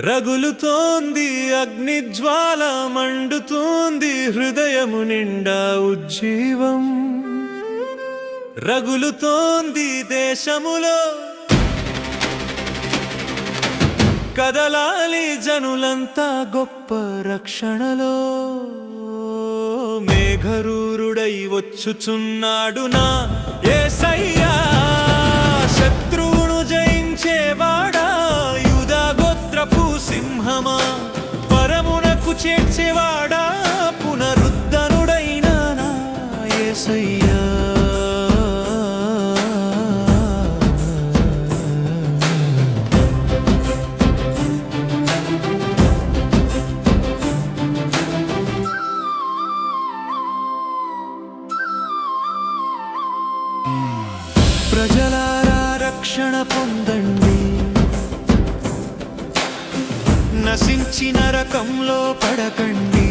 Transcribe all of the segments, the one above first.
రగులుతోంది అగ్నిజ్వాల మండుతోంది హృదయము నిండా ఉజ్జీవం. రగులుతోంది దేశములో కదలాలి జనులంతా గొప్ప రక్షణలో. మేఘరూరుడై వచ్చుచున్నాడు నా ఏసయ్యా. శత్రువును జయించేవాడు చేర్చేవాడా? పునరుద్ధనుడైనా నా ప్రజలారా రక్షణ పొందండి. నశించిన రకంలో పడకండి.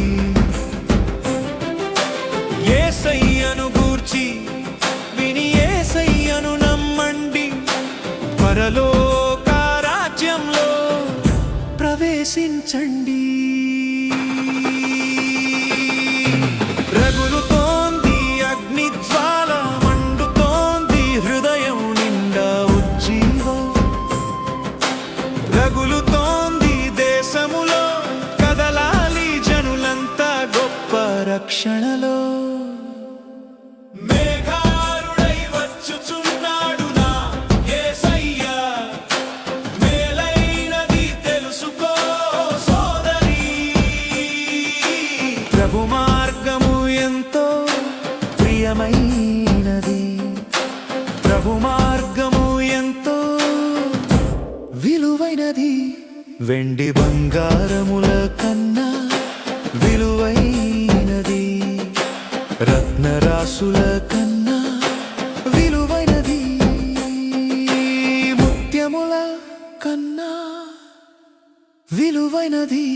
ఏసయ్యను గూర్చి విని ఏసయ్యను నమ్మండి. పరలోక రాజ్యంలో ప్రవేశించండి. రక్షణలో ప్రియమైనది. ప్రభు మార్గము ఎంతో విలువైనది. వెండి బంగారముల కన్నా విలువైన రత్నరాసుల కన్నా విలువైనది ముత్యముల కన్నా విలువైనది.